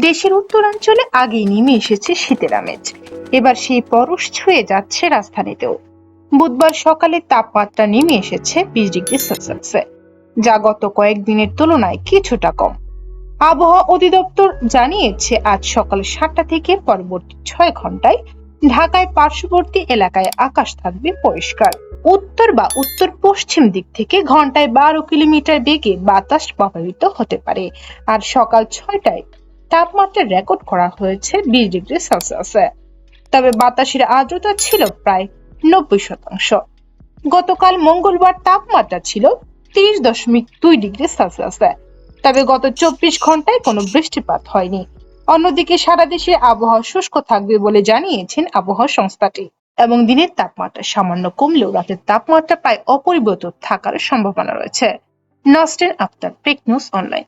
দেশের উত্তরাঞ্চলে আগেই নেমে এসেছে শীতের আমেজ। এবার সেই পরশ ছুঁয়ে যাচ্ছে রাজধানীতেও। বুধবার সকালে তাপমাত্রা নেমে এসেছে বিশ ডিগ্রি সেলসিয়াসে, যা গত কয়েকদিনের তুলনায় কিছুটা কম। আবহাওয়া অধিদপ্তর জানিয়েছে, আজ সকাল সাতটা থেকে পরবর্তী ছয় ঘন্টায় ঢাকায় পার্শ্ববর্তী এলাকায় আকাশ থাকবে পরিষ্কার। উত্তর বা উত্তর পশ্চিম দিক থেকে ঘন্টায় বারো কিলোমিটার বেগে বাতাস প্রবাহিত হতে পারে। আর সকাল ছয়টায় তাপমাত্রা রেকর্ড করা হয়েছে বিশ ডিগ্রি সেলসিয়াসে। তবে বাতাসের আর্দ্রতা ছিল প্রায় নব্বই শতাংশ। গতকাল মঙ্গলবার তাপমাত্রা ছিল তিরিশ দশমিক দুই ডিগ্রি সেলসিয়াসে। তবে গত চব্বিশ ঘন্টায় কোনো বৃষ্টিপাত হয়নি। অন্যদিকে সারা দেশে আবহাওয়া শুষ্ক থাকবে বলে জানিয়েছেন আবহাওয়া সংস্থাটি। এবং দিনের তাপমাত্রা সামান্য কমলেও রাতের তাপমাত্রা প্রায় অপরিবর্তিত থাকার সম্ভাবনা রয়েছে। নস্টেন আফতার পেক নিউজ অনলাইন।